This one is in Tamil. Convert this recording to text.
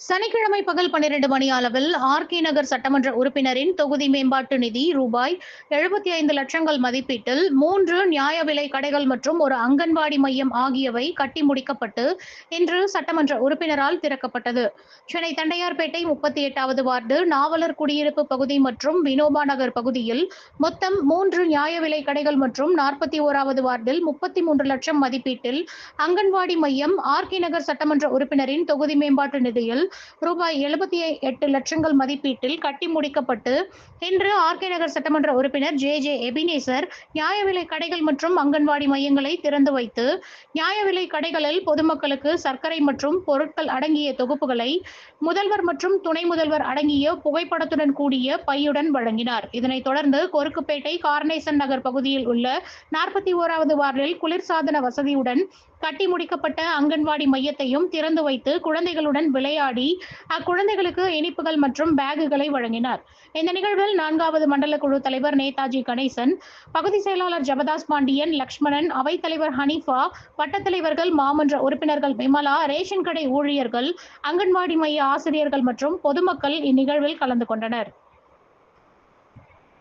சனிக்கிழமை பகல் பன்னிரண்டு மணி அளவில் ஆர்கே நகர் சட்டமன்ற உறுப்பினரின் தொகுதி மேம்பாட்டு நிதி ரூபாய் எழுபத்தி ஐந்து லட்சங்கள் மதிப்பீட்டில் மூன்று நியாய விலை கடைகள் மற்றும் ஒரு அங்கன்வாடி மையம் ஆகியவை கட்டி முடிக்கப்பட்டு இன்று சட்டமன்ற உறுப்பினரால் திறக்கப்பட்டது. சென்னை தண்டையார்பேட்டை முப்பத்தி எட்டாவது வார்டு நாவலர் குடியிருப்பு பகுதி மற்றும் வினோபா நகர் பகுதியில் மொத்தம் மூன்று நியாய விலை கடைகள் மற்றும் நாற்பத்தி ஓராவது வார்டில் முப்பத்தி மூன்று லட்சம் மதிப்பீட்டில் அங்கன்வாடி மையம் ஆர்கே நகர் சட்டமன்ற உறுப்பினரின் தொகுதி மேம்பாட்டு நிதியில் ரூபாய் எழுபத்தி எட்டு லட்சங்கள் மதிப்பீட்டில் கட்டி முடிக்கப்பட்டு இன்று ஆர்கே நகர் சட்டமன்ற உறுப்பினர் ஜே ஜே எபினேசர் நியாய விலை கடைகள் மற்றும் அங்கன்வாடி மையங்களை திறந்து வைத்து நியாய விலை கடைகளில் பொதுமக்களுக்கு சர்க்கரை மற்றும் பொருட்கள் அடங்கிய தொகுப்புகளை முதல்வர் மற்றும் துணை முதல்வர் அடங்கிய புகைப்படத்துடன் கூடிய பையுடன் வழங்கினார். இதனைத் தொடர்ந்து கொருக்குப்பேட்டை கார்னேசன் நகர் பகுதியில் உள்ள நாற்பத்தி ஓராவது வார்டில் குளிர்சாதன வசதியுடன் கட்டி முடிக்கப்பட்ட அங்கன்வாடி மையத்தையும் திறந்து வைத்து குழந்தைகளுடன் விளையாடி அக்குழந்தைகளுக்கு இனிப்புகள் மற்றும் பேகுகளை வழங்கினார். இந்த நிகழ்வில் நான்காவது மண்டல குழு தலைவர் நேதாஜி கணேசன் பகுதி செயலாளர் ஜபதாஸ் பாண்டியன் லக்ஷ்மணன் அவைத்தலைவர் ஹனீஃபா வட்டத்தலைவர்கள் மாமன்ற உறுப்பினர்கள் விமலா ரேஷன் கடை ஊழியர்கள் அங்கன்வாடி மைய ஆசிரியர்கள் மற்றும் பொதுமக்கள் இந்நிகழ்வில் கலந்து கொண்டனர்.